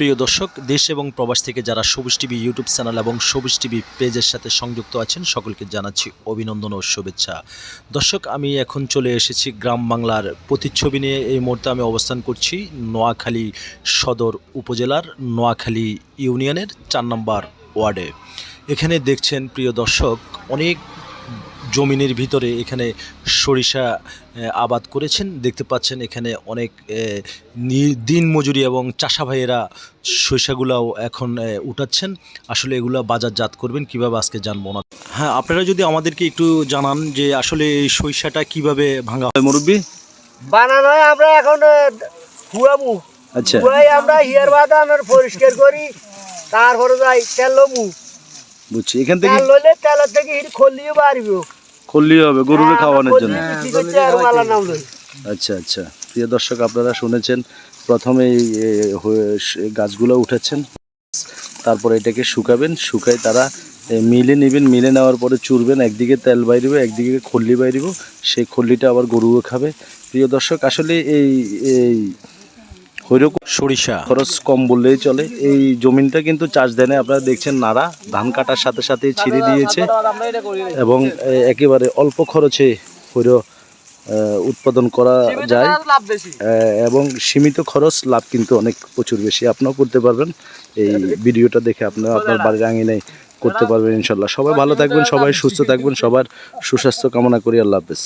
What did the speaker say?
প্রিয় দর্শক, দেশ এবং প্রবাস থেকে যারা সবুজ টিভি ইউটিউব চ্যানেল এবং সবুজ টিভি পেজের সাথে সংযুক্ত আছেন, সকলকে জানাচ্ছি অভিনন্দন ও শুভেচ্ছা। দর্শক, আমি এখন চলে এসেছি গ্রাম বাংলার প্রতিচ্ছবি নিয়ে। এই মুহূর্তে আমি অবস্থান করছি নোয়াখালী সদর উপজেলার নোয়াখালী ইউনিয়নের চার নম্বর ওয়ার্ডে। এখানে দেখছেন, প্রিয় দর্শক, অনেক জমিনের ভিতরে এখানে সরিষা আবাদ করেছেন। দেখতে পাচ্ছেন এখানে অনেক দিন মজুরি এবং চাষা ভাইয়েরা সরিষাগুলাও এখন উঠাচ্ছেন। আসলে এগুলা বাজারজাত করবেন কীভাবে আজকে জানব না। হ্যাঁ আপনারা যদি আমাদেরকে একটু জানান যে আসলে এই সরিষাটা কীভাবে ভাঙা হয়। মুরব্বী? বানানো হয় আমরা এখন আচ্ছা। আমরা হিয়ার বাদে আমরা পরিষ্কার করি তারপরে যাই তেল বুঝছি। এখান থেকে লইলে তেলের থেকে হিট খলিও বাড়িব। খুললি হবে গরুরে খাওয়ানোর জন্য। আচ্ছা আচ্ছা। প্রিয় দর্শক আপনারা শুনেছেন প্রথমে এই হয়ে- গাছগুলো উঠেছেন তারপরে এটাকে শুকাবেন শুকাই তারা মিলে নেবেন মিলে নেওয়ার পরে চুরবেন একদিকে তেল বাইরিব একদিকে খল্লি বাইরিব সেই খল্লিটা আবার গরুও খাবে। প্রিয় দর্শক আসলে এই এই সরিষা। খরচ কম বললেই চলে। এই জমিনটা কিন্তু চাষ দেয় আপনারা দেখছেন নাড়া ধান কাটার সাথে সাথে ছিঁড়ে দিয়েছে এবং একেবারে অল্প খরচে হৈর উৎপাদন করা যায়। এবং সীমিত খরচ লাভ কিন্তু অনেক প্রচুর বেশি। আপনিও করতে পারবেন। এই ভিডিওটা দেখে আপনারা আপনার বাড়ির আঙিনায় করতে পারবেন ইনশাল্লাহ। সবাই ভালো থাকবেন সবাই সুস্থ থাকবেন সবার সুস্বাস্থ্য কামনা করি। আল্লাহ হাফেজ।